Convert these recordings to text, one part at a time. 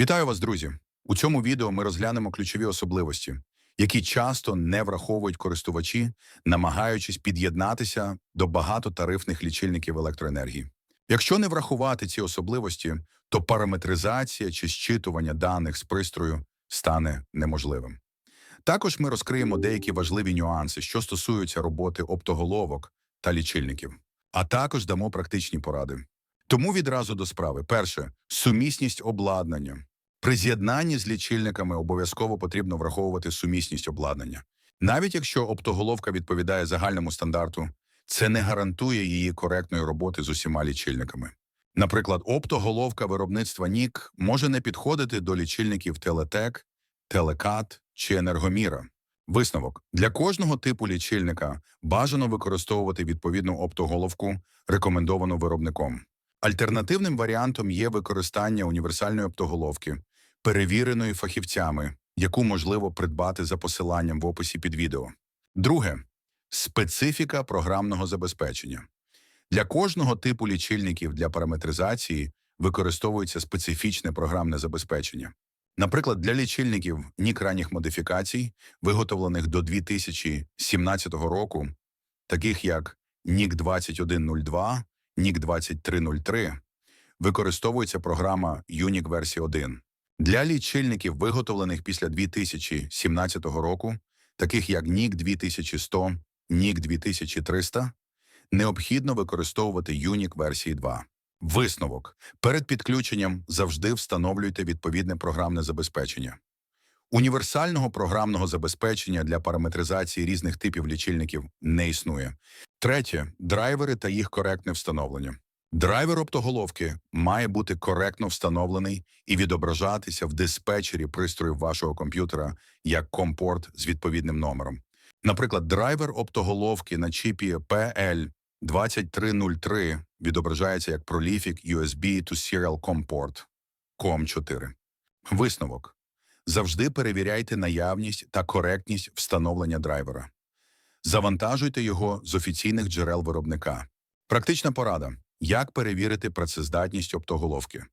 Вітаю вас, друзі! У цьому відео ми розглянемо ключові особливості, які часто не враховують користувачі, намагаючись під'єднатися до багатотарифних лічильників електроенергії. Якщо не врахувати ці особливості, то параметризація чи зчитування даних з пристрою стане неможливим. Також ми розкриємо деякі важливі нюанси, що стосуються роботи оптоголовок та лічильників, а також дамо практичні поради. Тому відразу до справи. Перше сумісність обладнання. При з'єднанні з лічильниками обов'язково потрібно враховувати сумісність обладнання. Навіть якщо оптоголовка відповідає загальному стандарту, це не гарантує її коректної роботи з усіма лічильниками. Наприклад, оптоголовка виробництва NIC може не підходити до лічильників Телекат, Телекат чи Енергоміра. Висновок для кожного типу лічильника бажано використовувати відповідну оптоголовку, рекомендовану виробником. Альтернативним варіантом є використання універсальної оптоголовки, перевіреної фахівцями, яку можливо придбати за посиланням в описі під відео. Друге специфіка програмного забезпечення. Для кожного типу лічильників для параметризації використовується специфічне програмне забезпечення. Наприклад, для лічильників нік ранніх модифікацій, виготовлених до 2017 року, таких як NIC 2102, NIC 2303, використовується програма UNIC версії 1. Для лічильників, виготовлених після 2017 року, таких як NIC 2100, NIC 2300, необхідно використовувати UNIC версії 2. Висновок. Перед підключенням завжди встановлюйте відповідне програмне забезпечення. Універсального програмного забезпечення для параметризації різних типів лічильників не існує. Третє драйвери та їх коректне встановлення. Драйвер оптоголовки має бути коректно встановлений і відображатися в диспетчері пристроїв вашого комп'ютера як компорт з відповідним номером. Наприклад, драйвер оптоголовки на чіпі PL 2303 відображається як Prolific USB to Serial COM port COM4. Висновок. Завжди перевіряйте наявність та коректність встановлення драйвера. Завантажуйте його з офіційних джерел виробника. Практична порада. Як перевірити працездатність оптоголовки?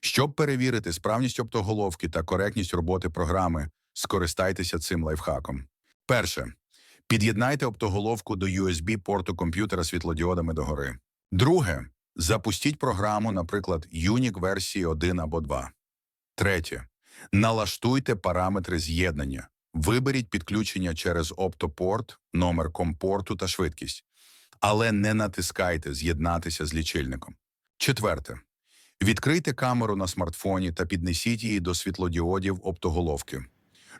Щоб перевірити справність оптоголовки та коректність роботи програми, скористайтеся цим лайфхаком. Перше. Під'єднайте оптоголовку до USB-порту комп'ютера світлодіодами догори. Друге. Запустіть програму, наприклад, UNIC версії 1 або 2. Третє. Налаштуйте параметри з'єднання. Виберіть підключення через оптопорт, номер компорту та швидкість. Але не натискайте з'єднатися з лічильником. Четверте. Відкрийте камеру на смартфоні та піднесіть її до світлодіодів оптоголовки.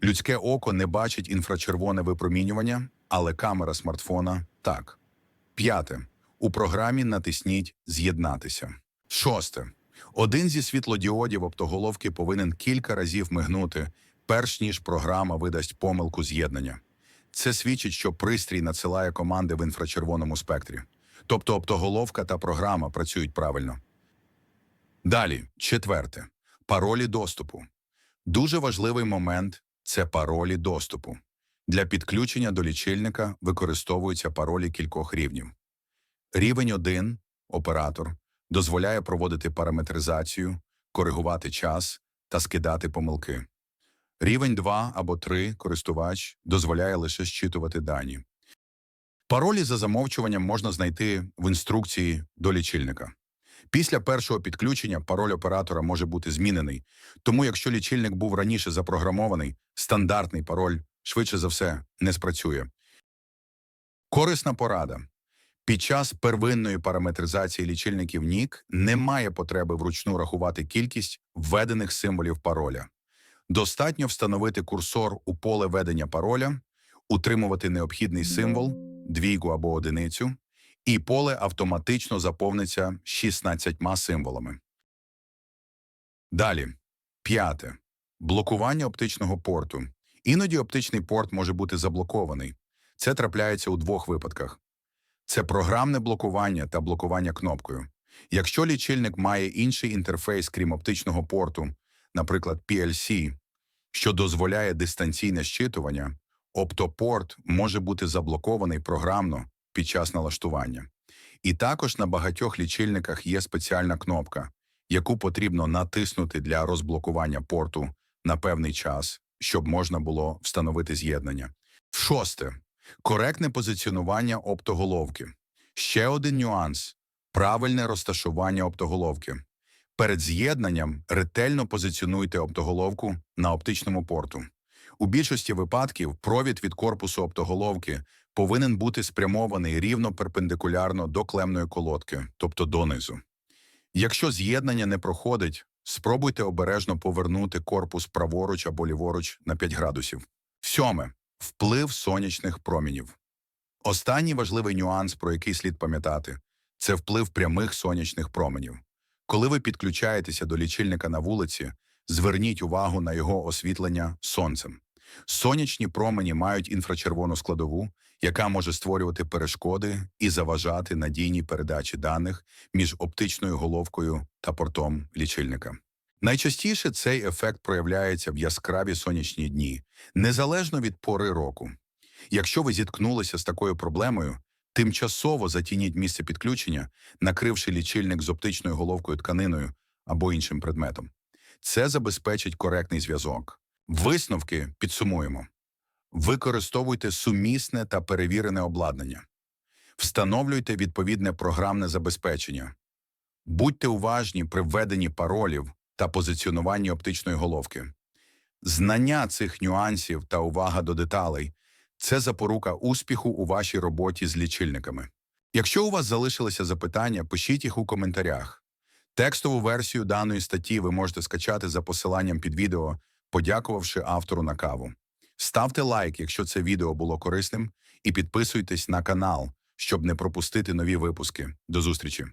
Людське око не бачить інфрачервоне випромінювання, але камера смартфона так. П'яте. У програмі натисніть З'єднатися. Шосте. Один зі світлодіодів оптоголовки повинен кілька разів мигнути, перш ніж програма видасть помилку з'єднання. Це свідчить, що пристрій надсилає команди в інфрачервоному спектрі. Тобто оптоголовка та програма працюють правильно. Далі, четверте. Паролі доступу. Дуже важливий момент це паролі доступу. Для підключення до лічильника використовуються паролі кількох рівнів. Рівень 1 – оператор дозволяє проводити параметризацію, коригувати час та скидати помилки. Рівень 2 або 3 користувач дозволяє лише зчитувати дані. Паролі за замовчуванням можна знайти в інструкції до лічильника. Після першого підключення пароль оператора може бути змінений, тому якщо лічильник був раніше запрограмований, стандартний пароль швидше за все не спрацює. Корисна порада. Під час первинної параметризації лічильників NIC немає потреби вручну рахувати кількість введених символів пароля. Достатньо встановити курсор у поле ведення пароля, утримувати необхідний символ, двійку або одиницю, і поле автоматично заповниться 16 символами. Далі. П'яте. Блокування оптичного порту. Іноді оптичний порт може бути заблокований. Це трапляється у двох випадках. Це програмне блокування та блокування кнопкою. Якщо лічильник має інший інтерфейс, крім оптичного порту, наприклад, PLC, що дозволяє дистанційне щитування, оптопорт може бути заблокований програмно під час налаштування. І також на багатьох лічильниках є спеціальна кнопка, яку потрібно натиснути для розблокування порту на певний час, щоб можна було встановити з'єднання. Шосте. Коректне позиціонування оптоголовки. Ще один нюанс – правильне розташування оптоголовки. Перед з'єднанням ретельно позиціонуйте оптоголовку на оптичному порту. У більшості випадків провід від корпусу оптоголовки повинен бути спрямований рівно перпендикулярно до клемної колодки, тобто донизу. Якщо з'єднання не проходить, спробуйте обережно повернути корпус праворуч або ліворуч на 5 градусів. Сьоме. Вплив сонячних промінів. Останній важливий нюанс, про який слід пам'ятати, це вплив прямих сонячних променів. Коли ви підключаєтеся до лічильника на вулиці, зверніть увагу на його освітлення сонцем. Сонячні промені мають інфрачервону складову, яка може створювати перешкоди і заважати надійній передачі даних між оптичною головкою та портом лічильника. Найчастіше цей ефект проявляється в яскраві сонячні дні, незалежно від пори року. Якщо ви зіткнулися з такою проблемою, тимчасово затініть місце підключення, накривши лічильник з оптичною головкою тканиною або іншим предметом. Це забезпечить коректний зв'язок. Висновки підсумуємо. Використовуйте сумісне та перевірене обладнання. Встановлюйте відповідне програмне забезпечення. Будьте уважні при введенні паролів та позиціонуванні оптичної головки. Знання цих нюансів та увага до деталей це запорука успіху у вашій роботі з лічильниками. Якщо у вас залишилися запитання, пишіть їх у коментарях. Текстову версію даної статті ви можете скачати за посиланням під відео, подякувавши автору на каву. Ставте лайк, якщо це відео було корисним, і підписуйтесь на канал, щоб не пропустити нові випуски. До зустрічі!